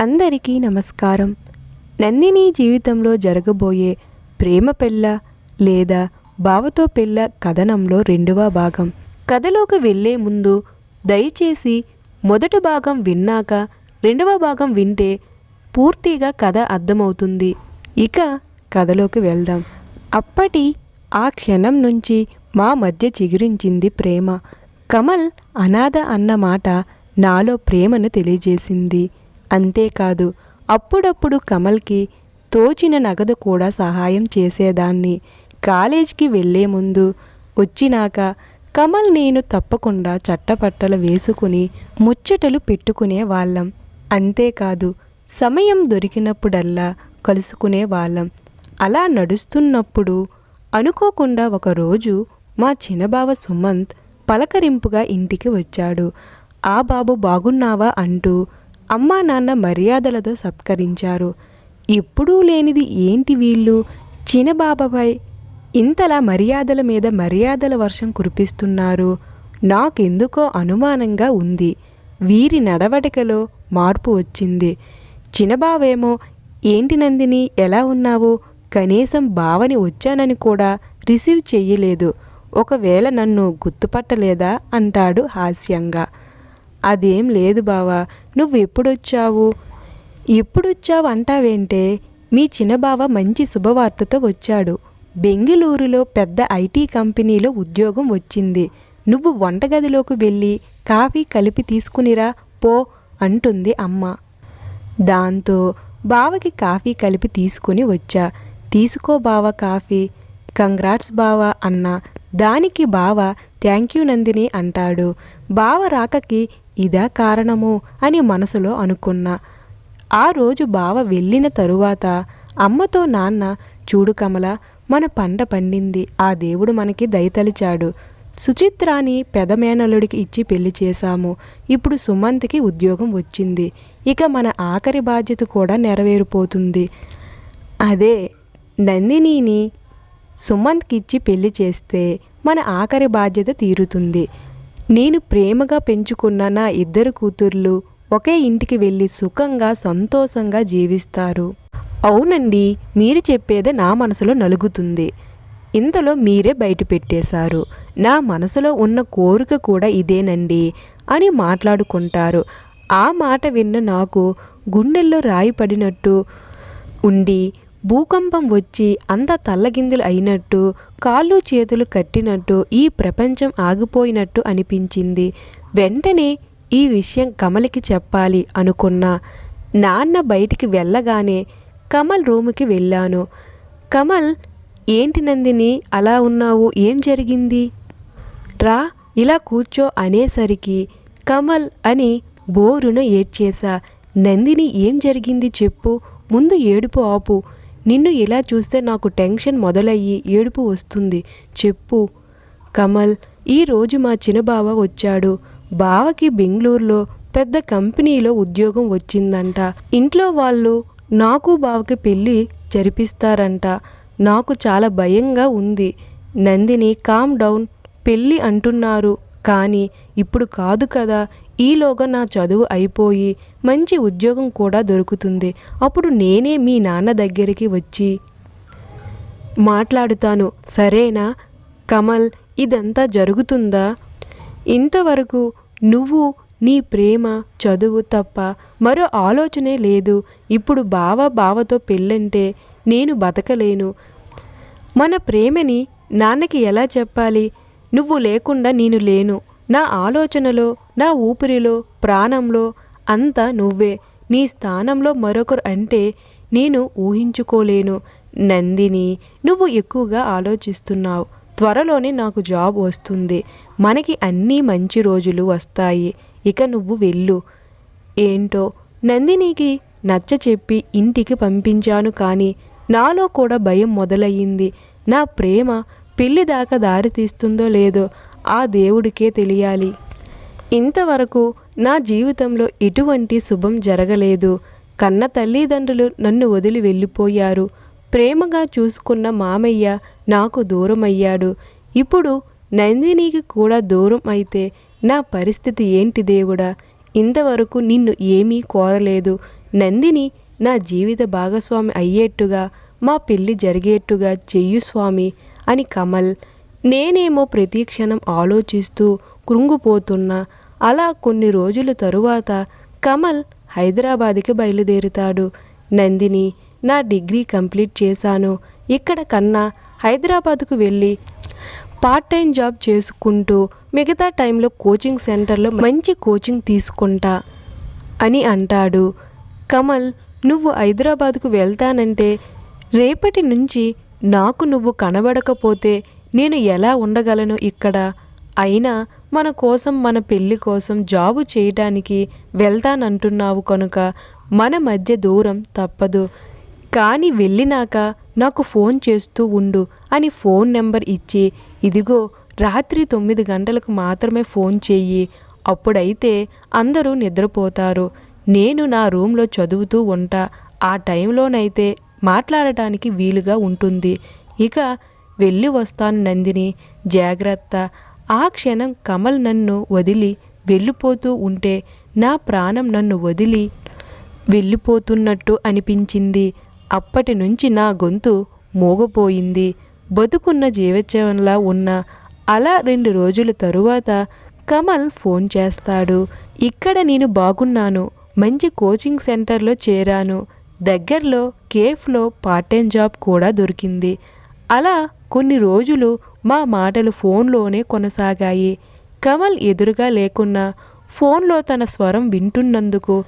అందరికీ నమస్కారం. నందిని జీవితంలో జరగబోయే ప్రేమ పెళ్ళ లేదా బావతో పెళ్ళ కథనంలో రెండవ భాగం. కథలోకి వెళ్ళే ముందు దయచేసి మొదటి భాగం విన్నాక రెండవ భాగం వింటే పూర్తిగా కథ అర్థమవుతుంది. ఇక కథలోకి వెళ్దాం. అప్పటి ఆ క్షణం నుంచి మా మధ్య చిగురించింది ప్రేమ. కమల్ అనాథ అన్న మాట నాలో ప్రేమను తెలియజేసింది. అంతేకాదు అప్పుడప్పుడు కమల్కి తోచిన నగదు కూడా సహాయం చేసేదాన్ని. కాలేజీకి వెళ్ళే ముందు వచ్చినాక కమల్ నేను తప్పకుండా చట్టపట్టలు వేసుకుని ముచ్చటలు పెట్టుకునే వాళ్ళం. అంతేకాదు సమయం దొరికినప్పుడల్లా కలుసుకునే వాళ్ళం. అలా నడుస్తున్నప్పుడు అనుకోకుండా ఒకరోజు మా చిన్నబావ సుమంత్ పలకరింపుగా ఇంటికి వచ్చాడు. ఆ బాబు బాగున్నావా? అంటూ అమ్మా నాన్న మర్యాదలతో సత్కరించారు. ఎప్పుడూ లేనిది ఏంటి వీళ్ళు? చిన్నబాబాపై ఇంతలా మర్యాదల మీద మర్యాదల వర్షం కురిపిస్తున్నారు. నాకెందుకో అనుమానంగా ఉంది. వీరి నడవడికలో మార్పు వచ్చింది. చిన్నబావేమో ఏంటి నందిని ఎలా ఉన్నావు? కనీసం బావని వచ్చానని కూడా రిసీవ్ చెయ్యలేదు. ఒకవేళ నన్ను గుర్తుపట్టలేదా? అంటాడు హాస్యంగా. అదేం లేదు బావా నువ్వు ఎప్పుడొచ్చావు? ఎప్పుడొచ్చావు అంటావేంటే మీ చిన్నబావ మంచి శుభవార్తతో వచ్చాడు. బెంగళూరులో పెద్ద ఐటీ కంపెనీలో ఉద్యోగం వచ్చింది. నువ్వు వంటగదిలోకి వెళ్ళి కాఫీ కలిపి తీసుకునిరా పో అంటుంది అమ్మ. దాంతో బావకి కాఫీ కలిపి తీసుకుని వచ్చా. తీసుకో బావ కాఫీ. కంగ్రాట్స్ బావ అన్న. దానికి బావ థ్యాంక్ యూ నందిని అంటాడు. బావ రాకకి ఇదా కారణము అని మనసులో అనుకున్నా. ఆ రోజు బావ వెళ్ళిన తరువాత అమ్మతో నాన్న చూడు కమల మన పంట పండింది. ఆ దేవుడు మనకి దయతలిచాడు. సుచిత్రాని పెదమేనలుడికి ఇచ్చి పెళ్ళి చేశాము. ఇప్పుడు సుమంత్కి ఉద్యోగం వచ్చింది. ఇక మన ఆఖరి బాధ్యత కూడా నెరవేరిపోతుంది. అదే నందినిని సుమంత్కి ఇచ్చి పెళ్ళి చేస్తే మన ఆఖరి బాధ్యత తీరుతుంది. నేను ప్రేమగా పెంచుకున్న నా ఇద్దరు కూతుర్లు ఒకే ఇంటికి వెళ్ళి సుఖంగా సంతోషంగా జీవిస్తారు. అవునండి మీరు చెప్పేదే నా మనసులో నలుగుతుంది. ఇంతలో మీరే బయట పెట్టేశారు. నా మనసులో ఉన్న కోరిక కూడా ఇదేనండి అని మాట్లాడుకుంటారు. ఆ మాట విన్న నాకు గుండెల్లో రాయి పడినట్టు ఉండి భూకంపం వచ్చి అంత తల్లగిందులు అయినట్టు కాళ్ళు చేతులు కట్టినట్టు ఈ ప్రపంచం ఆగిపోయినట్టు అనిపించింది. వెంటనే ఈ విషయం కమల్కి చెప్పాలి అనుకున్నా నాన్న బయటికి వెళ్ళగానే కమల్ రూముకి వెళ్ళాను. కమల్ ఏంటి నందిని అలా ఉన్నావు? ఏం జరిగింది? రా ఇలా కూర్చో అనేసరికి కమల్ అని బోరును ఏడ్చేశా. నందిని ఏం జరిగింది చెప్పు. ముందు ఏడుపు ఆపు. నిన్ను ఇలా చూస్తే నాకు టెన్షన్ మొదలయ్యి ఏడుపు వస్తుంది. చెప్పు. కమల్ ఈరోజు మా చిన్నబావ వచ్చాడు. బావకి బెంగళూరులో పెద్ద కంపెనీలో ఉద్యోగం వచ్చిందంట. ఇంట్లో వాళ్ళు నాకు బావకి పెళ్ళి జరిపిస్తారంట. నాకు చాలా భయంగా ఉంది. నందిని కామ్ డౌన్ పెళ్ళి అంటున్నారు. కానీ ఇప్పుడు కాదు కదా ఈలోగా నా చదువు అయిపోయి మంచి ఉద్యోగం కూడా దొరుకుతుంది. అప్పుడు నేనే మీ నాన్న దగ్గరికి వచ్చి మాట్లాడుతాను. సరేనా? కమల్ ఇదంతా జరుగుతుందా? ఇంతవరకు నువ్వు నీ ప్రేమ చదువు తప్ప మరో ఆలోచనే లేదు. ఇప్పుడు బావ బావతో పెళ్ళంటే నేను బతకలేను. మన ప్రేమని నాన్నకి ఎలా చెప్పాలి? నువ్వు లేకుండా నేను లేను. నా ఆలోచనలో నా ఊపిరిలో ప్రాణంలో అంతా నువ్వే. నీ స్థానంలో మరొకరు అంటే నేను ఊహించుకోలేను. నందిని నువ్వు ఎక్కువగా ఆలోచిస్తున్నావు. త్వరలోనే నాకు జాబ్ వస్తుంది. మనకి అన్నీ మంచి రోజులు వస్తాయి. ఇక నువ్వు వెళ్ళు. ఏంటో? నందినికి నచ్చ చెప్పి ఇంటికి పంపించాను కానీ నాలో కూడా భయం మొదలయ్యింది. నా ప్రేమ పెళ్ళి దాకా దారి తీస్తుందో లేదో ఆ దేవుడికే తెలియాలి. ఇంతవరకు నా జీవితంలో ఎటువంటి శుభం జరగలేదు. కన్న తల్లిదండ్రులు నన్ను వదిలి వెళ్ళిపోయారు. ప్రేమగా చూసుకున్న మామయ్య నాకు దూరమయ్యాడు. ఇప్పుడు నందినికి కూడా దూరం అయితే నా పరిస్థితి ఏంటి దేవుడా? ఇంతవరకు నిన్ను ఏమీ కోరలేదు. నందిని నా జీవిత భాగస్వామి అయ్యేట్టుగా మా పెళ్ళి జరిగేట్టుగా చెయ్యు స్వామి. అని కమల్ నేనేమో ప్రతి క్షణం ఆలోచిస్తూ కృంగిపోతున్నా అలా కొన్ని రోజుల తరువాత కమల్ హైదరాబాద్కి బయలుదేరుతాడు. నందిని నా డిగ్రీ కంప్లీట్ చేశాను. ఇక్కడ కన్నా హైదరాబాద్కు వెళ్ళి పార్ట్ టైం జాబ్ చేసుకుంటూ మిగతా టైంలో కోచింగ్ సెంటర్లో మంచి కోచింగ్ తీసుకుంటా అని అంటాడు. కమల్ నువ్వు హైదరాబాద్కు వెళ్తానంటే రేపటి నుంచి నాకు నువ్వు కనబడకపోతే నేను ఎలా ఉండగలను ఇక్కడ? అయినా మన కోసం మన పెళ్ళి కోసం జాబు చేయటానికి వెళ్తానంటున్నావు కనుక మన మధ్య దూరం తప్పదు. కానీ వెళ్ళినాక నాకు ఫోన్ చేస్తూ ఉండు అని ఫోన్ నెంబర్ ఇచ్చి ఇదిగో రాత్రి తొమ్మిది గంటలకు మాత్రమే ఫోన్ చెయ్యి. అప్పుడైతే అందరూ నిద్రపోతారు. నేను నా రూమ్లో చదువుతూ ఉంటా. ఆ టైంలోనైతే మాట్లాడటానికి వీలుగా ఉంటుంది. ఇక వెళ్ళి వస్తాను నందిని. జాగ్రత్త. ఆ క్షణం కమల్ నన్ను వదిలి వెళ్ళిపోతూ ఉంటే నా ప్రాణం నన్ను వదిలి వెళ్ళిపోతున్నట్టు అనిపించింది. అప్పటి నుంచి నా గొంతు మోగపోయింది. బతుకున్న జీవచవంలా ఉన్న అలా రెండు రోజుల తరువాత కమల్ ఫోన్ చేస్తాడు. ఇక్కడ నేను బాగున్నాను. మంచి కోచింగ్ సెంటర్లో చేరాను. దగ్గరలో కేఫ్లో పార్ట్ టైం జాబ్ కూడా దొరికింది. అలా కొన్ని రోజులు మా మాటలు ఫోన్లోనే కొనసాగాయి. కమల్ ఎదురుగా లేకున్నా ఫోన్లో తన స్వరం వింటున్నందుకు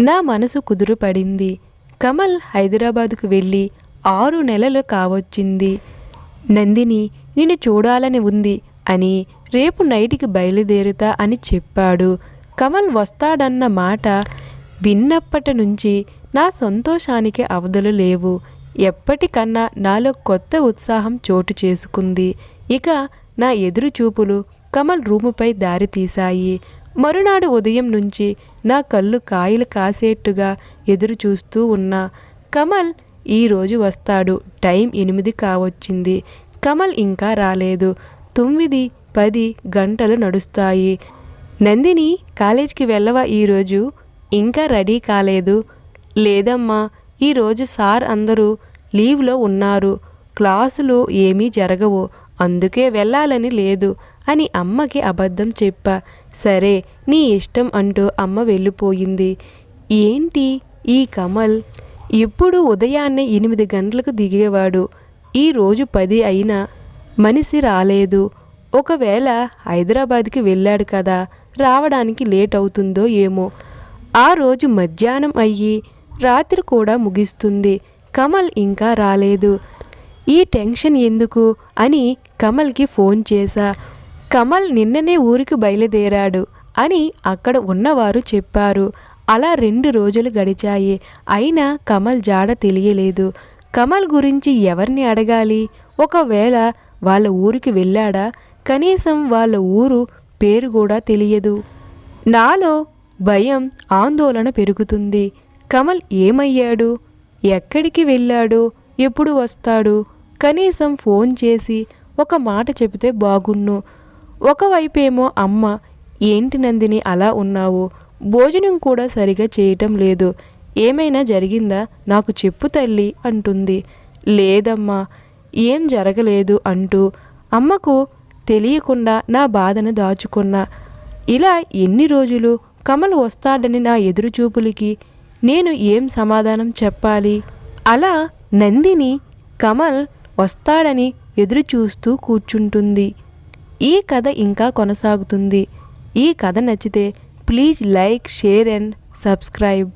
నా మనసు కుదురుపడింది. కమల్ హైదరాబాదుకు వెళ్ళి ఆరు నెలలు కావచ్చింది. నందిని నిన్ను చూడాలని ఉంది అని రేపు నైట్కి బయలుదేరుతా అని చెప్పాడు. కమల్ వస్తాడన్న మాట విన్నప్పటి నుంచి నా సంతోషానికి అవధులు లేవు. ఎప్పటికన్నా నాలో కొత్త ఉత్సాహం చోటు చేసుకుంది. ఇక నా ఎదురు చూపులు కమల్ రూముపై దారి తీశాయి. మరునాడు ఉదయం నుంచి నా కళ్ళు కాయలు కాసేట్టుగా ఎదురు చూస్తూ ఉన్నా. కమల్ ఈరోజు వస్తాడు. టైం ఎనిమిది కావచ్చింది. కమల్ ఇంకా రాలేదు. తొమ్మిది పది గంటలు నడుస్తాయి. నందిని కాలేజీకి వెళ్ళవా ఈరోజు ఇంకా రెడీ కాలేదు. లేదమ్మా ఈరోజు సార్ అందరూ లీవ్లో ఉన్నారు క్లాసులు ఏమీ జరగవు అందుకే వెళ్ళాలని లేదు అని అమ్మకి అబద్ధం చెప్పా. సరే నీ ఇష్టం అంటూ అమ్మ వెళ్ళిపోయింది. ఏంటి ఈ కమల్? ఎప్పుడు ఉదయాన్నే ఎనిమిది గంటలకు దిగేవాడు. ఈరోజు పది అయినా మనిషి రాలేదు. ఒకవేళ హైదరాబాద్కి వెళ్ళాడు కదా రావడానికి లేట్ అవుతుందో ఏమో. ఆ రోజు మధ్యాహ్నం అయ్యి రాత్రి కూడా ముగిస్తుంది. కమల్ ఇంకా రాలేదు. ఈ టెన్షన్ ఎందుకు? అని కమల్కి ఫోన్ చేశా. కమల్ నిన్ననే ఊరికి బయలుదేరాడు అని అక్కడ ఉన్నవారు చెప్పారు. అలా రెండు రోజులు గడిచాయి. అయినా కమల్ జాడ తెలియలేదు. కమల్ గురించి ఎవరిని అడగాలి? ఒకవేళ వాళ్ళ ఊరికి వెళ్ళాడా? కనీసం వాళ్ళ ఊరు పేరు కూడా తెలియదు. నాలో భయం ఆందోళన పెరుగుతుంది. కమల్ ఏమయ్యాడు? ఎక్కడికి వెళ్ళాడు? ఎప్పుడు వస్తాడు? కనీసం ఫోన్ చేసి ఒక మాట చెబితే బాగున్ను. ఒకవైపేమో అమ్మ ఏంటి నందిని అలా ఉన్నావు? భోజనం కూడా సరిగా చేయటం లేదు. ఏమైనా జరిగిందా? నాకు చెప్పు తల్లి అంటుంది. లేదమ్మా ఏం జరగలేదు అంటూ అమ్మకు తెలియకుండా నా బాధను దాచుకున్నా. ఇలా ఎన్ని రోజులు కమల్ వస్తాడని నా ఎదురుచూపులకి నేను ఏం సమాధానం చెప్పాలి? అలా నందిని కమల్ వస్తాడని ఎదురు చూస్తూ కూర్చుంటుంది. ఈ కథ ఇంకా కొనసాగుతుంది. ఈ కథ నచ్చితే please like share and subscribe.